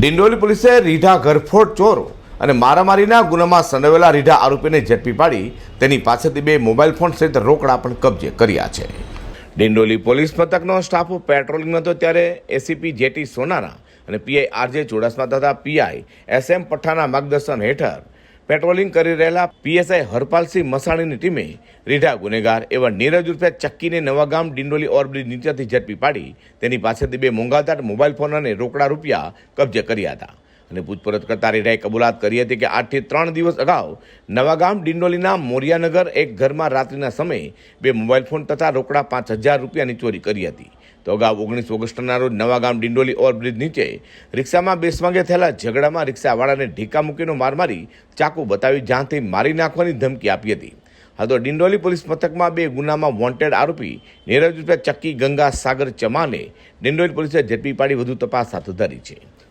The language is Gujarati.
ડિંડોલી પોલીસે રીઢા ઘરફોડ ચોરો અને મારામારીના ગુનામાં સંડોવેલા રીઢા આરોપીને ઝડપી પાડી તેની પાસેથી બે મોબાઈલ ફોન સહિત રોકડા પણ કબજે કર્યા છે. ડિંડોલી પોલીસ મથકનો સ્ટાફ પેટ્રોલિંગમાં હતો ત્યારે એસીપી જેટી સોનારા અને પીઆઈ આરજે ચુડાસમા તથા પીઆઈ એસ એમ પઠાના માર્ગદર્શન હેઠળ પેટ્રોલિંગ કરી રહેલા પીએસઆઈ હરપાલસિંહ મસાણીની ટીમે રીઢા ગુનેગાર એવા નીરજ ઉર્ફે ચક્કીને નવાગામ ડિંડોલી ઓરબ્રિજ નીચેથી ઝડપી પાડી તેની પાસેથી બે મોંઘાદાટ મોબાઈલ ફોન અને રોકડા રૂપિયા કબજે કર્યા હતા. અને પૂછપરછ કરતા રીઢાએ કબૂલાત કરી હતી કે આઠથી ત્રણ દિવસ અગાઉ નવાગામ ડિંડોલીના મોરિયાનગર એક ઘરમાં રાત્રિના સમયે બે મોબાઈલ ફોન તથા રોકડા પાંચ હજાર રૂપિયાની ચોરી કરી હતી. તો અગાઉ ઓગણીસ ઓગસ્ટના રોજ નવાગામ ડિંડોલી ઓવરબ્રિજ નીચે રિક્ષામાં બેસવાગે થયેલા ઝઘડામાં રિક્ષાવાળાને ઢીકા મૂકીનો માર મારી ચાકુ બતાવી જ્યાંથી મારી નાખવાની ધમકી આપી હતી. હા તો ડિંડોલી પોલીસ મથકમાં બે ગુનામાં વોન્ટેડ આરોપી નીરજ ચક્કી ગંગા સાગર ચમાને ડિંડોલી પોલીસે ઝડપી પાડી વધુ તપાસ હાથ ધરી છે.